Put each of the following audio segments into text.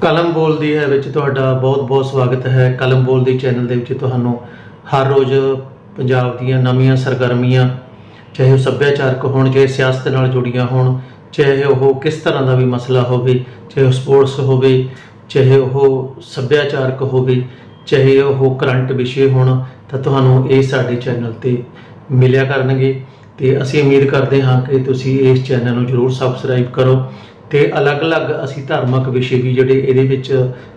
ਕਲਮ ਬੋਲਦੀ ਹੈ, ਵਿੱਚ ਤੁਹਾਡਾ ਬਹੁਤ-ਬਹੁਤ ਸਵਾਗਤ ਹੈ। ਕਲਮ ਬੋਲਦੀ ਚੈਨਲ ਦੇ ਵਿੱਚ ਤੁਹਾਨੂੰ ਹਰ ਰੋਜ਼ ਪੰਜਾਬ ਦੀਆਂ ਨਵੀਆਂ ਸਰਗਰਮੀਆਂ, ਚਾਹੇ ਉਹ ਸੱਭਿਆਚਾਰਕ ਹੋਣ, ਚਾਹੇ ਸਿਆਸਤ ਨਾਲ ਜੁੜੀਆਂ ਹੋਣ, ਚਾਹੇ ਉਹ ਕਿਸ ਤਰ੍ਹਾਂ ਦਾ ਵੀ ਮਸਲਾ ਹੋਵੇ, ਚਾਹੇ ਉਹ ਸਪੋਰਟਸ ਹੋਵੇ, ਚਾਹੇ ਉਹ ਸੱਭਿਆਚਾਰਕ ਹੋਵੇ, ਚਾਹੇ ਉਹ ਕਰੰਟ ਵਿਸ਼ੇ ਹੋਣ, ਤਾਂ ਤੁਹਾਨੂੰ ਇਹ ਸਾਡੇ ਚੈਨਲ ਤੇ ਮਿਲਿਆ ਕਰਨਗੇ। ਤੇ ਅਸੀਂ ਉਮੀਦ ਕਰਦੇ ਹਾਂ ਕਿ ਤੁਸੀਂ ਇਸ ਚੈਨਲ ਨੂੰ ਜਰੂਰ ਸਬਸਕ੍ਰਾਈਬ ਕਰੋ। ਤੇ ਅਲੱਗ-ਅਲੱਗ ਅਸੀਂ ਧਾਰਮਿਕ ਵਿਸ਼ੇ ਵੀ ਜਿਹੜੇ ਇਹਦੇ ਵਿੱਚ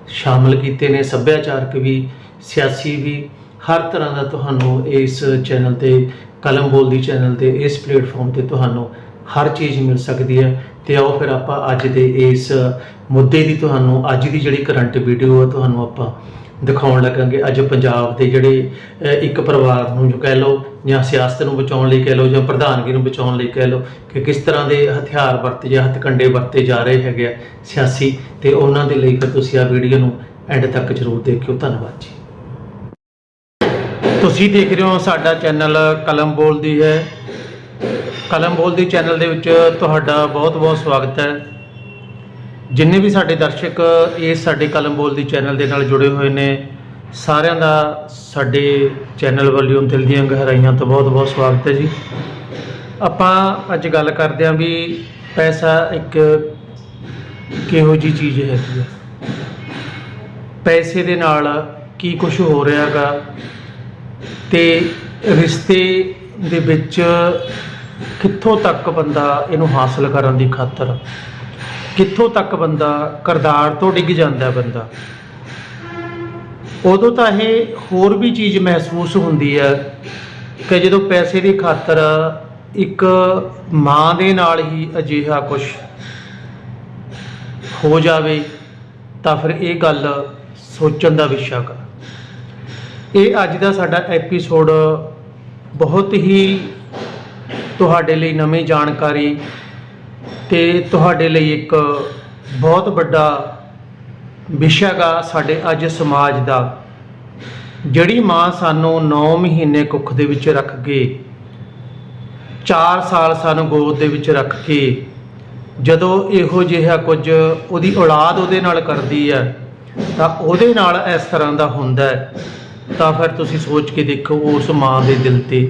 ਸ਼ਾਮਲ ਕੀਤੇ ਨੇ, ਸੱਭਿਆਚਾਰਕ ਵੀ, ਸਿਆਸੀ ਵੀ, ਹਰ ਤਰ੍ਹਾਂ ਦਾ ਤੁਹਾਨੂੰ ਇਸ ਚੈਨਲ ਤੇ, ਕਲਮ ਬੋਲਦੀ ਚੈਨਲ ਤੇ, ਇਸ ਪਲੇਟਫਾਰਮ ਤੇ ਤੁਹਾਨੂੰ ਹਰ ਚੀਜ਼ ਮਿਲ ਸਕਦੀ ਹੈ। ਤੇ ਆਓ ਫਿਰ ਆਪਾਂ ਅੱਜ ਦੇ ਇਸ ਮੁੱਦੇ ਦੀ ਤੁਹਾਨੂੰ ਅੱਜ ਦੀ ਜਿਹੜੀ ਕਰੰਟ ਵੀਡੀਓ ਹੈ ਤੁਹਾਨੂੰ ਆਪਾਂ ਦਿਖਾਉਣ ਲੱਗਾਂਗੇ ਅੱਜ ਪੰਜਾਬ ਦੇ ਜਿਹੜੇ ਇੱਕ ਪਰਿਵਾਰ ਨੂੰ ਜੋ ਕਹਿ ਲਓ, ਜਾਂ ਸਿਆਸਤ ਨੂੰ ਬਚਾਉਣ ਲਈ ਕਹਿ ਲਓ, ਜਾਂ ਪ੍ਰਧਾਨਗੀ ਨੂੰ ਬਚਾਉਣ ਲਈ ਕਹਿ ਲਓ, ਕਿ ਕਿਸ ਤਰ੍ਹਾਂ ਦੇ ਹਥਿਆਰ ਵਰਤੇ ਜਾਂ ਹਥਕੰਡੇ ਵਰਤੇ ਜਾ ਰਹੇ ਹੈਗੇ ਆ ਸਿਆਸੀ, ਤੇ ਉਹਨਾਂ ਦੇ ਲਈ ਫਿਰ ਤੁਸੀਂ ਆ ਵੀਡੀਓ ਨੂੰ ਐਂਡ ਤੱਕ ਜ਼ਰੂਰ ਦੇਖਿਓ। ਧੰਨਵਾਦ ਜੀ। ਤੁਸੀਂ ਦੇਖ ਰਹੇ ਹੋ ਸਾਡਾ ਚੈਨਲ ਕਲਮ ਬੋਲਦੀ ਹੈ। ਕਲਮ ਬੋਲਦੀ ਚੈਨਲ ਦੇ ਵਿੱਚ ਤੁਹਾਡਾ ਬਹੁਤ-ਬਹੁਤ ਸਵਾਗਤ ਹੈ। ਜਿੰਨੇ ਵੀ ਸਾਡੇ ਦਰਸ਼ਕ ਇਸ ਸਾਡੇ ਕਲਮ ਬੋਲਦੀ ਚੈਨਲ ਦੇ ਨਾਲ ਜੁੜੇ ਹੋਏ ਨੇ, ਸਾਰਿਆਂ ਦਾ ਸਾਡੇ ਚੈਨਲ ਵੱਲੋਂ ਦਿਲ ਦੀਆਂ ਗਹਿਰਾਈਆਂ ਤੋਂ ਬਹੁਤ-ਬਹੁਤ ਸਵਾਗਤ ਹੈ ਜੀ। ਆਪਾਂ ਅੱਜ ਗੱਲ ਕਰਦੇ ਹਾਂ ਵੀ ਪੈਸਾ ਇੱਕ ਕਿਹੋ ਜੀ ਚੀਜ਼ ਹੈਗੀ ਹੈ। ਪੈਸੇ ਦੇ ਨਾਲ ਕੀ ਕੁਝ ਹੋ ਰਿਹਾਗਾ ਤੇ ਰਿਸ਼ਤੇ ਦੇ ਵਿੱਚ ਕਿੱਥੋਂ ਤੱਕ ਬੰਦਾ ਇਹਨੂੰ ਹਾਸਲ ਕਰਨ ਦੀ ਖਾਤਰ ਕਿੱਥੋਂ ਤੱਕ ਬੰਦਾ ਕਰਦਾਰ ਤੋਂ ਡਿੱਗ ਜਾਂਦਾ ਬੰਦਾ? ਉਦੋਂ ਤਾਂ ਇਹ ਹੋਰ ਵੀ ਚੀਜ਼ ਮਹਿਸੂਸ ਹੁੰਦੀ ਹੈ ਕਿ ਜਦੋਂ ਪੈਸੇ ਦੀ ਖਾਤਰ ਇੱਕ ਮਾਂ ਦੇ ਨਾਲ ਹੀ ਅਜਿਹਾ ਕੁਝ ਹੋ ਜਾਵੇ, ਤਾਂ ਫਿਰ ਇਹ ਗੱਲ ਸੋਚਣ ਦਾ ਵਿਸ਼ਾ ਕਰ ਇਹ ਅੱਜ ਦਾ ਸਾਡਾ ਐਪੀਸੋਡ ਬਹੁਤ ਹੀ ਤੁਹਾਡੇ ਲਈ ਨਵੀਂ ਜਾਣਕਾਰੀ ਤੇ ਤੁਹਾਡੇ ਲਈ ਇੱਕ ਬਹੁਤ ਵੱਡਾ ਵਿਸ਼ਾ ਗਾ ਸਾਡੇ ਅੱਜ ਸਮਾਜ ਦਾ। ਜਿਹੜੀ ਮਾਂ ਸਾਨੂੰ 9 ਮਹੀਨੇ ਕੁੱਖ ਦੇ ਵਿੱਚ ਰੱਖ ਕੇ 4 ਸਾਲ ਸਾਨੂੰ ਗੋਦ ਦੇ ਵਿੱਚ ਰੱਖ ਕੇ, ਜਦੋਂ ਇਹੋ ਜਿਹਾ ਕੁਝ ਉਹਦੀ ਔਲਾਦ ਉਹਦੇ ਨਾਲ ਕਰਦੀ ਹੈ ਤਾਂ ਉਹਦੇ ਨਾਲ ਇਸ ਤਰ੍ਹਾਂ ਦਾ ਹੁੰਦਾ ਹੈ, ਤਾਂ ਫਿਰ ਤੁਸੀਂ ਸੋਚ ਕੇ ਦੇਖੋ ਉਸ ਮਾਂ ਦੇ ਦਿਲ ਤੇ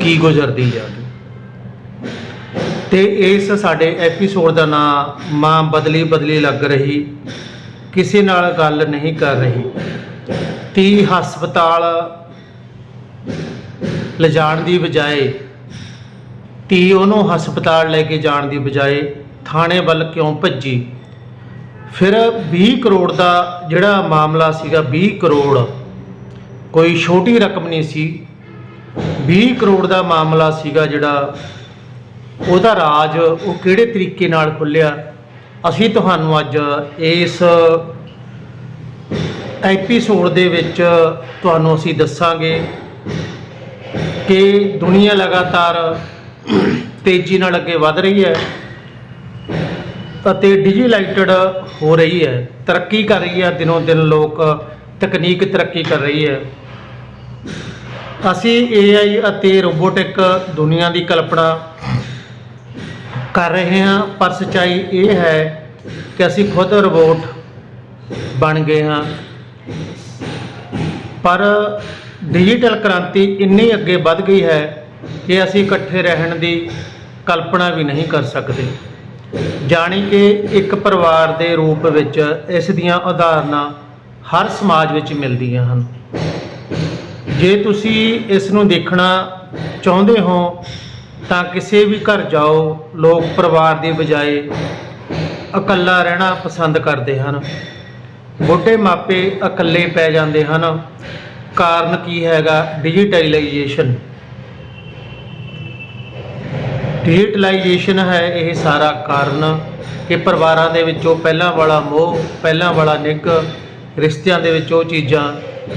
ਕੀ ਗੁਜ਼ਰਦੀ ਜਾਵੇ ਤੇ ਇਸ ਸਾਡੇ ਐਪੀਸੋਡ ਦਾ ਨਾਮ ਮਾਂ ਬਦਲੀ ਬਦਲੀ ਲੱਗ ਰਹੀ, ਕਿਸੇ ਨਾਲ ਗੱਲ ਨਹੀਂ ਕਰ ਰਹੀ। ਤੀ ਹਸਪਤਾਲ ਲਿਜਾਣ ਦੀ ਬਜਾਏ ਤੀ ਉਹਨੂੰ ਹਸਪਤਾਲ ਲੈ ਕੇ ਜਾਣ ਦੀ ਬਜਾਏ ਥਾਣੇ ਵੱਲ ਕਿਉਂ ਭੱਜੀ? ਫਿਰ 20 ਕਰੋੜ ਦਾ ਜਿਹੜਾ ਮਾਮਲਾ ਸੀਗਾ 20 ਕਰੋੜ, ਕੋਈ ਛੋਟੀ ਰਕਮ ਨਹੀਂ ਸੀ। 20 ਕਰੋੜ ਦਾ ਮਾਮਲਾ ਸੀਗਾ ਜਿਹੜਾ ਉਹਦਾ ਰਾਜ ਉਹ ਕਿਹੜੇ ਤਰੀਕੇ ਨਾਲ ਖੁੱਲਿਆ? ਅਸੀਂ ਤੁਹਾਨੂੰ ਅੱਜ ਇਸ ਐਪੀਸੋਡ ਦੇ ਵਿੱਚ ਤੁਹਾਨੂੰ ਅਸੀਂ ਦੱਸਾਂਗੇ ਕਿ ਦੁਨੀਆ ਲਗਾਤਾਰ ਤੇਜ਼ੀ ਨਾਲ ਅੱਗੇ ਵਧ ਰਹੀ ਹੈ ਅਤੇ ਡਿਜੀਲਾਈਟਡ ਹੋ ਰਹੀ ਹੈ। ਤਰੱਕੀ ਕਰ ਰਹੀ ਹੈ। ਦਿਨੋਂ ਦਿਨ ਲੋਕ ਤਕਨੀਕ ਤਰੱਕੀ ਕਰ ਰਹੀ ਹੈ। ਅਸੀਂ AI ਅਤੇ ਰੋਬੋਟਿਕ ਦੁਨੀਆ ਦੀ ਕਲਪਨਾ ਕਰ ਰਹੇ ਹਾਂ, ਪਰ ਸੱਚਾਈ ਇਹ ਹੈ ਕਿ ਅਸੀਂ ਖੁਦ ਰੋਬੋਟ ਬਣ ਗਏ ਹਾਂ। ਪਰ ਡਿਜੀਟਲ ਕ੍ਰਾਂਤੀ ਇੰਨੀ ਅੱਗੇ ਵੱਧ ਗਈ ਹੈ ਕਿ ਅਸੀਂ ਇਕੱਠੇ ਰਹਿਣ ਦੀ ਕਲਪਨਾ ਵੀ ਨਹੀਂ ਕਰ ਸਕਦੇ। ਜਾਣੀ ਕਿ ਇੱਕ ਪਰਿਵਾਰ ਦੇ ਰੂਪ ਵਿੱਚ ਇਸ ਦੀਆਂ ਉਦਾਹਰਨਾਂ ਹਰ ਸਮਾਜ ਵਿੱਚ ਮਿਲਦੀਆਂ ਹਨ। ਜੇ ਤੁਸੀਂ ਇਸ ਨੂੰ ਦੇਖਣਾ ਚਾਹੁੰਦੇ ਹੋ ਤਾਂ ਕਿਸੇ ਵੀ ਘਰ ਜਾਓ, ਲੋਕ ਪਰਿਵਾਰ ਦੀ ਬਜਾਏ ਇਕੱਲਾ ਰਹਿਣਾ ਪਸੰਦ ਕਰਦੇ ਹਨ। ਬੁੱਢੇ ਮਾਪੇ ਇਕੱਲੇ ਪੈ ਜਾਂਦੇ ਹਨ। ਕਾਰਨ ਕੀ ਹੈਗਾ? ਡਿਜੀਟਲਾਈਜੇਸ਼ਨ ਡਿਜੀਟਲਾਈਜੇਸ਼ਨ ਹੈ ਇਹ ਸਾਰਾ ਕਾਰਨ ਕਿ ਪਰਿਵਾਰਾਂ ਦੇ ਵਿੱਚੋਂ ਪਹਿਲਾਂ ਵਾਲਾ ਮੋਹ, ਪਹਿਲਾਂ ਵਾਲਾ ਨਿੱਘ, ਰਿਸ਼ਤਿਆਂ ਦੇ ਵਿੱਚ ਉਹ ਚੀਜ਼ਾਂ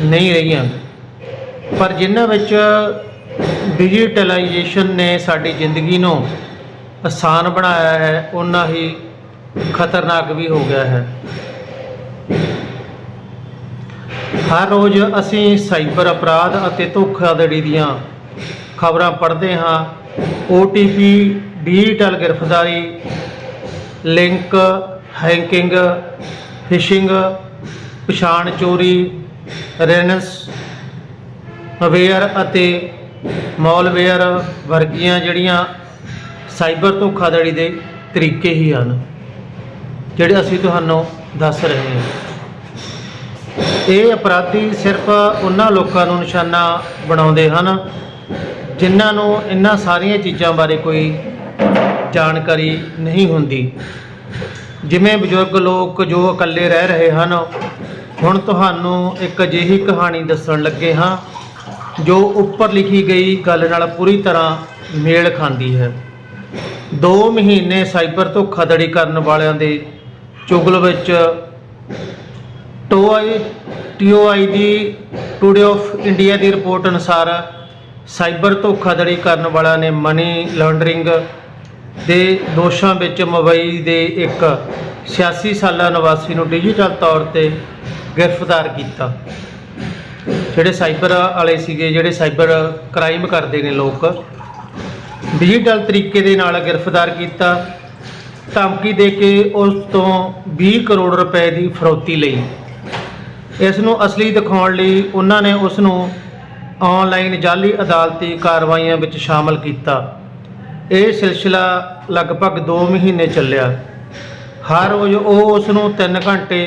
ਨਹੀਂ ਰਹੀਆਂ। ਪਰ ਜਿਨ੍ਹਾਂ ਵਿੱਚ ਡਿਜੀਟਲਾਈਜੇਸ਼ਨ ਨੇ ਸਾਡੀ ਜ਼ਿੰਦਗੀ ਨੂੰ ਆਸਾਨ ਬਣਾਇਆ ਹੈ ਉਨਾ ਹੀ ਖਤਰਨਾਕ ਵੀ ਹੋ ਗਿਆ ਹੈ। ਹਰ ਰੋਜ਼ ਅਸੀਂ ਸਾਈਬਰ ਅਪਰਾਧ ਅਤੇ ਧੋਖਾਧੜੀ ਦੀਆਂ ਖਬਰਾਂ ਪੜ੍ਹਦੇ ਹਾਂ। OTP ਡਿਜੀਟਲ ਗ੍ਰਿਫਤਾਰੀ, ਲਿੰਕ, ਹੈਕਿੰਗ, ਫਿਸ਼ਿੰਗ, ਪਛਾਣ ਚੋਰੀ, ਰੈਨਸ, ਅਵੇਅਰ ਅਤੇ ਮਾਲਵੇਅਰ ਵਰਗੀਆਂ ਜਿਹੜੀਆਂ ਸਾਈਬਰ ਧੋਖਾਧੜੀ ਦੇ ਤਰੀਕੇ ਹੀ ਹਨ, ਜਿਹੜੇ ਅਸੀਂ ਤੁਹਾਨੂੰ ਦੱਸ ਰਹੇ ਹਾਂ। ਇਹ ਅਪਰਾਧੀ ਸਿਰਫ ਉਹਨਾਂ ਲੋਕਾਂ ਨੂੰ ਨਿਸ਼ਾਨਾ ਬਣਾਉਂਦੇ ਹਨ, ਜਿਨ੍ਹਾਂ ਨੂੰ ਇਹਨਾਂ ਸਾਰੀਆਂ ਚੀਜ਼ਾਂ ਬਾਰੇ ਕੋਈ ਜਾਣਕਾਰੀ ਨਹੀਂ ਹੁੰਦੀ। ਜਿਵੇਂ ਬਜ਼ੁਰਗ ਲੋਕ ਜੋ ਇਕੱਲੇ ਰਹਿ ਰਹੇ ਹਨ, ਹੁਣ ਤੁਹਾਨੂੰ ਇੱਕ ਅਜਿਹੀ ਕਹਾਣੀ ਦੱਸਣ ਲੱਗੇ ਹਾਂ ਜੋ ਉੱਪਰ ਲਿਖੀ ਗਈ ਗੱਲ ਨਾਲ ਪੂਰੀ ਤਰ੍ਹਾਂ ਮੇਲ ਖਾਂਦੀ ਹੈ। 2 ਮਹੀਨੇ ਸਾਈਬਰ ਧੋਖਾਧੜੀ ਕਰਨ ਵਾਲਿਆਂ ਦੇ ਚੁਗਲ ਵਿੱਚ ਟੋਆਈ ਟੀਓਆਈ ਦੀ ਟੂਡੇ ਆਫ ਇੰਡੀਆ ਦੀ ਰਿਪੋਰਟ ਅਨੁਸਾਰ ਸਾਈਬਰ ਧੋਖਾਧੜੀ ਕਰਨ ਵਾਲਿਆਂ ਨੇ ਮਨੀ ਲਾਂਡਰਿੰਗ ਦੇ ਦੋਸ਼ਾਂ ਵਿੱਚ ਮੁੰਬਈ ਦੇ ਇੱਕ 86 ਸਾਲਾ ਨਿਵਾਸੀ ਨੂੰ ਡਿਜੀਟਲ ਤੌਰ ਤੇ ਗ੍ਰਿਫਤਾਰ ਕੀਤਾ। ਜਿਹੜੇ ਸਾਈਬਰ ਵਾਲੇ ਸੀਗੇ, ਜਿਹੜੇ ਸਾਈਬਰ ਕ੍ਰਾਈਮ ਕਰਦੇ ਨੇ ਲੋਕ ਡਿਜੀਟਲ ਤਰੀਕੇ ਦੇ ਨਾਲ ਗ੍ਰਿਫਤਾਰ ਕੀਤਾ। ਧਮਕੀ ਦੇ ਕੇ ਉਸ ਤੋਂ 20 ਕਰੋੜ ਰੁਪਏ ਦੀ ਫਰੋਤੀ ਲਈ। ਇਸ ਨੂੰ ਅਸਲੀ ਦਿਖਾਉਣ ਲਈ ਉਹਨਾਂ ਨੇ ਉਸ ਨੂੰ ਆਨਲਾਈਨ ਜਾਲੀ ਅਦਾਲਤੀ ਕਾਰਵਾਈਆਂ ਵਿੱਚ ਸ਼ਾਮਲ ਕੀਤਾ। ਇਹ ਸਿਲਸਿਲਾ ਲਗਭਗ 2 ਮਹੀਨੇ ਚੱਲਿਆ। ਹਰ ਰੋਜ਼ ਉਹ ਉਸ ਨੂੰ 3 ਘੰਟੇ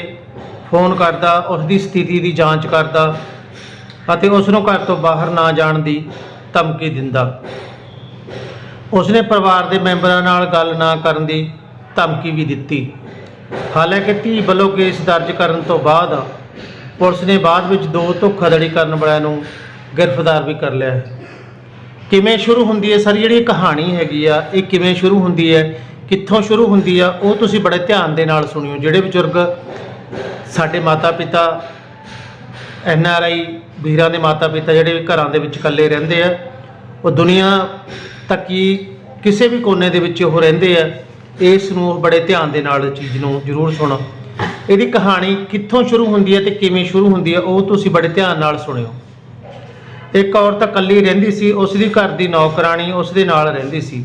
ਫੋਨ ਕਰਦਾ ਉਸ ਦੀ ਸਥਿਤੀ ਦੀ ਜਾਂਚ ਕਰਦਾ ਅਤੇ ਉਸ ਨੂੰ ਘਰ ਤੋਂ ਬਾਹਰ ਨਾ ਜਾਣ ਦੀ ਧਮਕੀ ਦਿੰਦਾ। ਉਸਨੇ ਪਰਿਵਾਰ ਦੇ ਮੈਂਬਰਾਂ ਨਾਲ ਗੱਲ ਨਾ ਕਰਨ ਦੀ ਧਮਕੀ ਵੀ ਦਿੱਤੀ। ਹਾਲਾਂਕਿ ਧੀ ਵੱਲੋਂ ਕੇਸ ਦਰਜ ਕਰਨ ਤੋਂ ਬਾਅਦ ਪੁਲਿਸ ਨੇ ਬਾਅਦ ਵਿੱਚ ਦੋ ਧੋਖਾਧੜੀ ਕਰਨ ਵਾਲਿਆਂ ਨੂੰ ਗ੍ਰਿਫਤਾਰ ਵੀ ਕਰ ਲਿਆ ਕਿਵੇਂ ਸ਼ੁਰੂ ਹੁੰਦੀ ਹੈ ਸਰ ਜਿਹੜੀ ਕਹਾਣੀ ਹੈਗੀ ਆ, ਇਹ ਕਿਵੇਂ ਸ਼ੁਰੂ ਹੁੰਦੀ ਹੈ, ਕਿੱਥੋਂ ਸ਼ੁਰੂ ਹੁੰਦੀ ਆ, ਉਹ ਤੁਸੀਂ ਬੜੇ ਧਿਆਨ ਦੇ ਨਾਲ ਸੁਣਿਓ। ਜਿਹੜੇ ਬਜ਼ੁਰਗ ਸਾਡੇ ਮਾਤਾ ਪਿਤਾ ਐਨ ਆਰ ਆਈ ਵੀਰਾਂ ਦੇ ਮਾਤਾ ਪਿਤਾ ਜਿਹੜੇ ਘਰਾਂ ਦੇ ਵਿੱਚ ਇਕੱਲੇ ਰਹਿੰਦੇ ਆ, ਉਹ ਦੁਨੀਆ ਤੱਕ ਹੀ ਕਿਸੇ ਵੀ ਕੋਨੇ ਦੇ ਵਿੱਚ ਉਹ ਰਹਿੰਦੇ ਆ, ਇਸ ਨੂੰ ਉਹ ਬੜੇ ਧਿਆਨ ਦੇ ਨਾਲ ਚੀਜ਼ ਨੂੰ ਜ਼ਰੂਰ ਸੁਣੋ। ਇਹਦੀ ਕਹਾਣੀ ਕਿੱਥੋਂ ਸ਼ੁਰੂ ਹੁੰਦੀ ਹੈ ਤੇ ਕਿਵੇਂ ਸ਼ੁਰੂ ਹੁੰਦੀ ਹੈ, ਉਹ ਤੁਸੀਂ ਬੜੇ ਧਿਆਨ ਨਾਲ ਸੁਣਿਓ। ਇੱਕ ਔਰਤ ਇਕੱਲੀ ਰਹਿੰਦੀ ਸੀ, ਉਸ ਦੀ ਘਰ ਦੀ ਨੌਕਰਾਨੀ ਉਸ ਦੇ ਨਾਲ ਰਹਿੰਦੀ ਸੀ।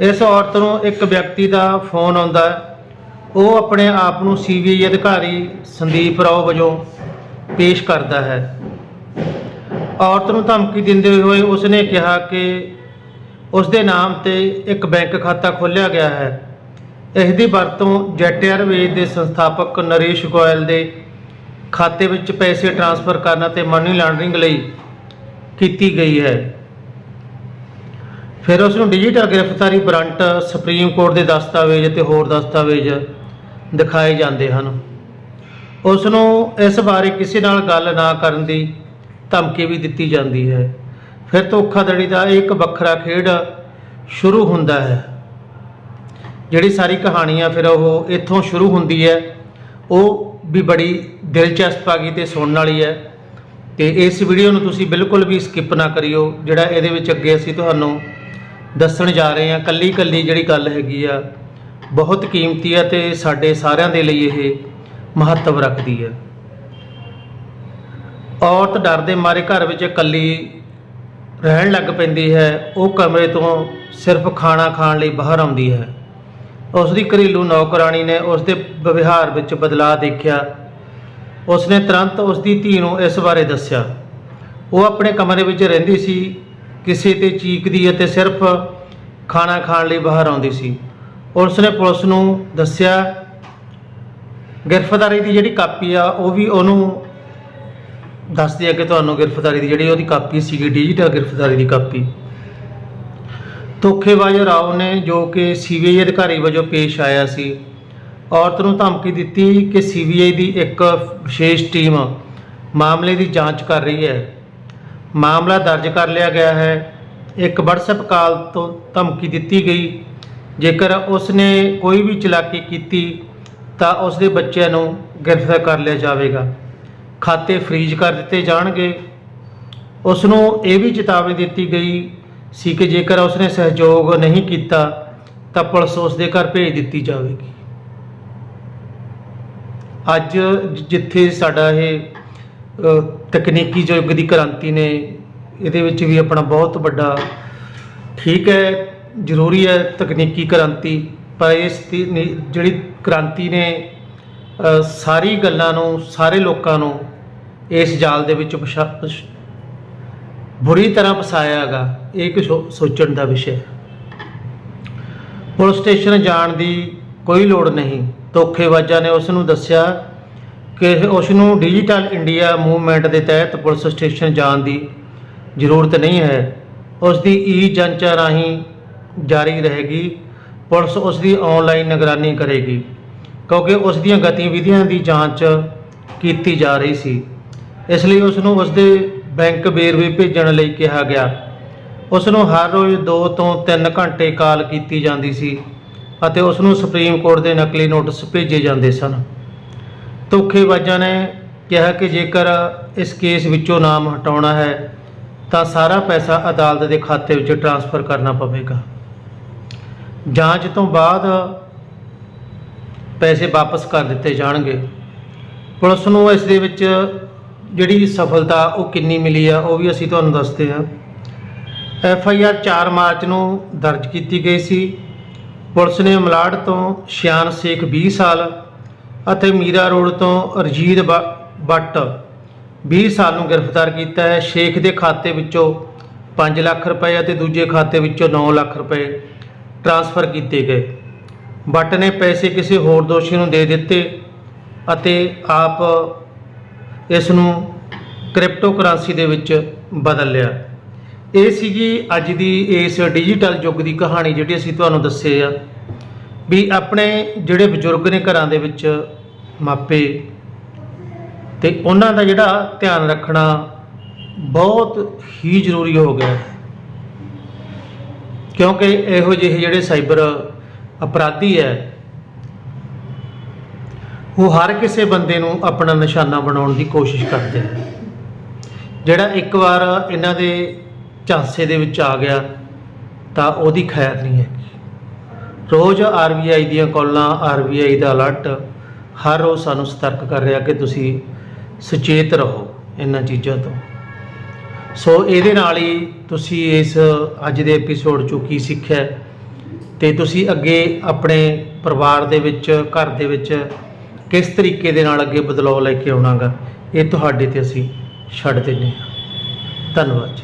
ਇਸ ਔਰਤ ਨੂੰ ਇੱਕ ਵਿਅਕਤੀ ਦਾ ਫੋਨ ਆਉਂਦਾ, ਉਹ ਆਪਣੇ ਆਪ ਨੂੰ ਸੀਬੀਆਈ ਅਧਿਕਾਰੀ ਸੰਦੀਪ ਰਾਓ ਵਜੋਂ ਪੇਸ਼ ਕਰਦਾ ਹੈ। ਔਰਤ ਨੂੰ ਧਮਕੀ ਦਿੰਦੇ ਹੋਏ ਉਸਨੇ ਕਿਹਾ ਕਿ ਉਸ ਦੇ ਨਾਮ ਤੇ ਇੱਕ ਬੈਂਕ ਖਾਤਾ ਖੋਲ੍ਹਿਆ ਗਿਆ ਹੈ। ਇਸ ਦੀ ਵਰਤੋਂ ਜੈਟ 에ਅਰਵੇਜ਼ ਦੇ ਸੰਸਥਾਪਕ ਨਰੇਸ਼ ਗੋਇਲ ਦੇ ਖਾਤੇ ਵਿੱਚ ਪੈਸੇ ਟ੍ਰਾਂਸਫਰ ਕਰਨ ਅਤੇ ਮਨੀ ਲਾਂਡਰਿੰਗ ਲਈ ਕੀਤੀ ਗਈ ਹੈ। ਫਿਰ ਉਸ ਨੂੰ ਡਿਜੀਟਲ ਗ੍ਰਿਫਤਾਰੀ ਵਾਰੰਟ ਸੁਪਰੀਮ ਕੋਰਟ ਦੇ ਦਸਤਾਵੇਜ਼ ਅਤੇ ਹੋਰ ਦਸਤਾਵੇਜ਼ ਦਿਖਾਏ ਜਾਂਦੇ ਹਨ। ਉਸ ਨੂੰ ਇਸ ਬਾਰੇ ਕਿਸੇ ਨਾਲ ਗੱਲ ਨਾ ਕਰਨ ਦੀ ਧਮਕੀ ਵੀ ਦਿੱਤੀ ਜਾਂਦੀ ਹੈ। ਫਿਰ ਧੋਖਾਧੜੀ ਦਾ ਇੱਕ ਵੱਖਰਾ ਖੇਡ ਸ਼ੁਰੂ ਹੁੰਦਾ ਹੈ। ਜਿਹੜੀ ਸਾਰੀ ਕਹਾਣੀ ਆ ਫਿਰ ਉਹ ਇੱਥੋਂ ਸ਼ੁਰੂ ਹੁੰਦੀ ਹੈ। ਉਹ ਵੀ ਬੜੀ ਦਿਲਚਸਪ ਆ ਗਈ ਤੇ ਸੁਣਨ ਵਾਲੀ ਹੈ। ਤੇ ਇਸ ਵੀਡੀਓ ਨੂੰ ਤੁਸੀਂ ਬਿਲਕੁਲ ਵੀ ਸਕਿਪ ਨਾ ਕਰਿਓ, ਜਿਹੜਾ ਇਹਦੇ ਵਿੱਚ ਅੱਗੇ ਅਸੀਂ ਤੁਹਾਨੂੰ ਦੱਸਣ ਜਾ ਰਹੇ ਹਾਂ। ਕੱਲੀ ਕੱਲੀ ਜਿਹੜੀ ਗੱਲ ਹੈਗੀ ਆ, ਬਹੁਤ ਕੀਮਤੀ ਹੈ ਤੇ ਸਾਡੇ ਸਾਰਿਆਂ ਦੇ ਲਈ ਇਹ ਮਹੱਤਵ ਰੱਖਦੀ ਹੈ। ਔਰਤ ਡਰ ਦੇ ਮਾਰੇ ਘਰ ਵਿੱਚ ਇਕੱਲੀ ਰਹਿਣ ਲੱਗ ਪੈਂਦੀ ਹੈ। ਉਹ ਕਮਰੇ ਤੋਂ ਸਿਰਫ ਖਾਣਾ ਖਾਣ ਲਈ ਬਾਹਰ ਆਉਂਦੀ ਹੈ। ਉਸ ਦੀ ਘਰੇਲੂ ਨੌਕਰਾਨੀ ਨੇ ਉਸ ਦੇ ਵਿਵਹਾਰ ਵਿੱਚ ਬਦਲਾਅ ਦੇਖਿਆ। ਉਸ ਨੇ ਤੁਰੰਤ ਉਸ ਦੀ ਧੀ ਨੂੰ ਇਸ ਬਾਰੇ ਦੱਸਿਆ। ਉਹ ਆਪਣੇ ਕਮਰੇ ਵਿੱਚ ਰਹਿੰਦੀ ਸੀ। ਕਿਸੇ ਤੇ ਚੀਕਦੀ ਅਤੇ ਸਿਰਫ ਖਾਣਾ ਖਾਣ ਲਈ ਬਾਹਰ ਆਉਂਦੀ ਸੀ। ਉਸ ਨੇ ਪੁਲਿਸ ਨੂੰ ਦੱਸਿਆ, ਗ੍ਰਿਫਤਾਰੀ ਦੀ ਜਿਹੜੀ ਕਾਪੀ ਆ, ਉਹ ਵੀ ਉਹਨੂੰ ਦੱਸਦੀ ਆ ਕਿ ਤੁਹਾਨੂੰ ਗ੍ਰਿਫਤਾਰੀ ਦੀ ਜਿਹੜੀ ਉਹਦੀ ਕਾਪੀ ਸੀਗੀ ਡਿਜੀਟਲ ਗ੍ਰਿਫਤਾਰੀ ਦੀ ਕਾਪੀ। ਧੋਖੇਬਾਜ਼ ਰਾਓ ਨੇ ਜੋ ਕਿ ਸੀਬੀਆਈ ਅਧਿਕਾਰੀ ਵਜੋਂ ਪੇਸ਼ ਆਇਆ ਸੀ, ਔਰਤ ਨੂੰ ਧਮਕੀ ਦਿੱਤੀ ਕਿ ਸੀਬੀਆਈ ਦੀ ਇੱਕ ਵਿਸ਼ੇਸ਼ ਟੀਮ ਮਾਮਲੇ ਦੀ ਜਾਂਚ ਕਰ ਰਹੀ ਹੈ। ਮਾਮਲਾ ਦਰਜ ਕਰ ਲਿਆ ਗਿਆ ਹੈ। ਇੱਕ WhatsApp ਕਾਲ ਤੋਂ ਧਮਕੀ ਦਿੱਤੀ ਗਈ। ਜੇਕਰ ਉਸਨੇ ਕੋਈ ਵੀ ਚਲਾਕੀ ਕੀਤੀ, ਤਾਂ ਉਸਦੇ ਬੱਚਿਆਂ ਨੂੰ ਗ੍ਰਿਫਤਾਰ ਕਰ ਲਿਆ ਜਾਵੇਗਾ। ਖਾਤੇ ਫ੍ਰੀਜ਼ ਕਰ ਦਿੱਤੇ ਜਾਣਗੇ। ਉਸ ਨੂੰ ਇਹ ਵੀ ਚੇਤਾਵਨੀ ਦਿੱਤੀ ਗਈ ਸੀ ਕਿ ਜੇਕਰ ਉਸਨੇ ਸਹਿਯੋਗ ਨਹੀਂ ਕੀਤਾ, ਤਾਂ ਪੁਲਿਸ ਉਸ ਦੇ ਘਰ ਭੇਜ ਦਿੱਤੀ ਜਾਵੇਗੀ। ਅੱਜ ਜਿੱਥੇ ਸਾਡਾ ਇਹ ਤਕਨੀਕੀ ਯੁੱਗ ਦੀ ਕ੍ਰਾਂਤੀ ਨੇ, ਇਹਦੇ ਵਿੱਚ ਵੀ ਆਪਣਾ ਬਹੁਤ ਵੱਡਾ ਠੀਕ ਹੈ, ਜ਼ਰੂਰੀ ਹੈ ਤਕਨੀਕੀ ਕ੍ਰਾਂਤੀ, ਪਰ ਇਸ ਦੀ ਜਿਹੜੀ ਕ੍ਰਾਂਤੀ ਨੇ ਸਾਰੀ ਗੱਲਾਂ ਨੂੰ, ਸਾਰੇ ਲੋਕਾਂ ਨੂੰ ਇਸ ਜਾਲ ਦੇ ਵਿੱਚ ਫਸਾ- ਬੁਰੀ ਤਰ੍ਹਾਂ ਫਸਾਇਆ ਹੈਗਾ, ਇਹ ਇੱਕ ਸੋ- ਸੋਚਣ ਦਾ ਵਿਸ਼ਾ ਹੈ। ਪੁਲਿਸ ਸਟੇਸ਼ਨ ਜਾਣ ਦੀ ਕੋਈ ਲੋੜ ਨਹੀਂ। ਧੋਖੇਬਾਜ਼ਾਂ ਨੇ ਉਸ ਨੂੰ ਦੱਸਿਆ ਕਿ ਉਸ ਨੂੰ ਡਿਜੀਟਲ ਇੰਡੀਆ ਮੂਵਮੈਂਟ ਦੇ ਤਹਿਤ ਪੁਲਿਸ ਸਟੇਸ਼ਨ ਜਾਣ ਦੀ ਜ਼ਰੂਰਤ ਨਹੀਂ ਹੈ। ਉਸ ਦੀ ਈ ਜਾਂਚਾਂ ਰਾਹੀਂ ਜਾਰੀ ਰਹੇਗੀ। ਪੁਲਿਸ ਉਸ ਦੀ ਆਨਲਾਈਨ ਨਿਗਰਾਨੀ ਕਰੇਗੀ, ਕਿਉਂਕਿ ਉਸ ਦੀਆਂ ਗਤੀਵਿਧੀਆਂ ਦੀ ਜਾਂਚ ਕੀਤੀ ਜਾ ਰਹੀ ਸੀ। ਇਸ ਲਈ ਉਸ ਨੂੰ ਉਸ ਦੇ ਬੈਂਕ ਵੇਰਵੇ ਭੇਜਣ ਲਈ ਕਿਹਾ ਗਿਆ। ਉਸ ਨੂੰ ਹਰ ਰੋਜ਼ 2 ਤੋਂ 3 ਘੰਟੇ ਕਾਲ ਕੀਤੀ ਜਾਂਦੀ ਸੀ ਅਤੇ ਉਸ ਨੂੰ ਸੁਪਰੀਮ ਕੋਰਟ ਦੇ ਨਕਲੀ ਨੋਟਿਸ ਭੇਜੇ ਜਾਂਦੇ ਸਨ। ਧੋਖੇਬਾਜ਼ਾਂ ਨੇ ਕਿਹਾ ਕਿ ਜੇਕਰ ਇਸ ਕੇਸ ਵਿੱਚੋਂ ਨਾਮ ਹਟਾਉਣਾ ਹੈ, ਤਾਂ ਸਾਰਾ ਪੈਸਾ ਅਦਾਲਤ ਦੇ ਖਾਤੇ ਵਿੱਚ ਟ੍ਰਾਂਸਫਰ ਕਰਨਾ ਪਵੇਗਾ। ਜਾਂਚ ਤੋਂ ਬਾਅਦ ਪੈਸੇ ਵਾਪਸ ਕਰ ਦਿੱਤੇ ਜਾਣਗੇ। ਪੁਲਿਸ ਨੂੰ ਇਸ ਦੇ ਵਿੱਚ ਜਿਹੜੀ ਸਫਲਤਾ ਉਹ ਕਿੰਨੀ ਮਿਲੀ ਆ, ਉਹ ਵੀ ਅਸੀਂ ਤੁਹਾਨੂੰ ਦੱਸਦੇ ਹਾਂ ਐਫ ਆਈ ਆਰ 4 ਮਾਰਚ ਨੂੰ ਦਰਜ ਕੀਤੀ ਗਈ ਸੀ। ਪੁਲਿਸ ਨੇ ਮਲਾੜ ਤੋਂ ਸ਼ਿਆਨ ਸ਼ੇਖ 20 ਸਾਲ ਅਤੇ ਮੀਰਾ ਰੋਡ ਤੋਂ ਰਜੀਦ ਬ- ਬੱਟ 20 ਸਾਲ ਨੂੰ ਗ੍ਰਿਫਤਾਰ ਕੀਤਾ ਹੈ। ਸ਼ੇਖ ਦੇ ਖਾਤੇ ਵਿੱਚੋਂ 5 ਲੱਖ ਰੁਪਏ ਅਤੇ ਦੂਜੇ ਖਾਤੇ ਵਿੱਚੋਂ 9 ਲੱਖ ਰੁਪਏ ਟ੍ਰਾਂਸਫਰ ਕੀਤੇ ਗਏ। ਬੱਟ ਨੇ ਪੈਸੇ ਕਿਸੇ ਹੋਰ ਦੋਸ਼ੀ ਨੂੰ ਦੇ ਦਿੱਤੇ ਅਤੇ ਆਪ ਇਸ ਨੂੰ ਕ੍ਰਿਪਟੋ ਕਰੰਸੀ ਦੇ ਵਿੱਚ ਬਦਲ ਲਿਆ। ਇਹ ਸੀਗੀ ਅੱਜ ਦੀ ਇਸ ਡਿਜੀਟਲ ਯੁੱਗ ਦੀ ਕਹਾਣੀ ਜਿਹੜੀ ਅਸੀਂ ਤੁਹਾਨੂੰ ਦੱਸੇ ਆ ਵੀ ਆਪਣੇ ਜਿਹੜੇ ਬਜ਼ੁਰਗ ਨੇ ਘਰਾਂ ਦੇ ਵਿੱਚ ਮਾਪੇ ਤੇ ਉਹਨਾਂ ਦਾ ਜਿਹੜਾ ਧਿਆਨ ਰੱਖਣਾ ਬਹੁਤ ਹੀ ਜ਼ਰੂਰੀ ਹੋ ਗਿਆ। ਹੈ ਕਿਉਂਕਿ ਇਹੋ ਜਿਹੇ ਜਿਹੜੇ ਸਾਈਬਰ ਅਪਰਾਧੀ ਹੈ ਉਹ ਹਰ ਕਿਸੇ ਬੰਦੇ ਨੂੰ ਆਪਣਾ ਨਿਸ਼ਾਨਾ ਬਣਾਉਣ ਦੀ ਕੋਸ਼ਿਸ਼ ਕਰਦੇ ਹੈ ਜਿਹੜਾ ਇੱਕ ਵਾਰ ਇਹਨਾਂ ਦੇ ਝਾਂਸੇ ਦੇ ਵਿੱਚ ਆ ਗਿਆ, ਤਾਂ ਉਹਦੀ ਖੈਰ ਨਹੀਂ ਹੈ। ਰੋਜ਼ ਆਰਬੀਆਈ ਦੀਆਂ ਕਾਲਾਂ ਆਰਬੀਆਈ ਦਾ ਅਲਰਟ, ਹਰ ਰੋਜ਼ ਸਾਨੂੰ ਸਤਰਕ ਕਰ ਰਿਹਾ ਕਿ ਤੁਸੀਂ ਸੁਚੇਤ ਰਹੋ ਇਹਨਾਂ ਚੀਜ਼ਾਂ ਤੋਂ। ਸੋ ਇਹਦੇ ਨਾਲ ਹੀ ਤੁਸੀਂ ਇਸ ਅੱਜ ਦੇ ਐਪੀਸੋਡ ਚੋਂ ਕੀ ਸਿੱਖਿਆ ਤੇ ਤੁਸੀਂ ਅੱਗੇ ਆਪਣੇ ਪਰਿਵਾਰ ਦੇ ਵਿੱਚ, ਘਰ ਦੇ ਵਿੱਚ ਕਿਸ ਤਰੀਕੇ ਦੇ ਨਾਲ ਅੱਗੇ ਬਦਲਾਅ ਲੈ ਕੇ ਆਉਣਾਗਾ, ਇਹ ਤੁਹਾਡੇ ਤੇ ਅਸੀਂ ਛੱਡ ਦਿੰਦੇ ਹਾਂ। ਧੰਨਵਾਦ ਜੀ।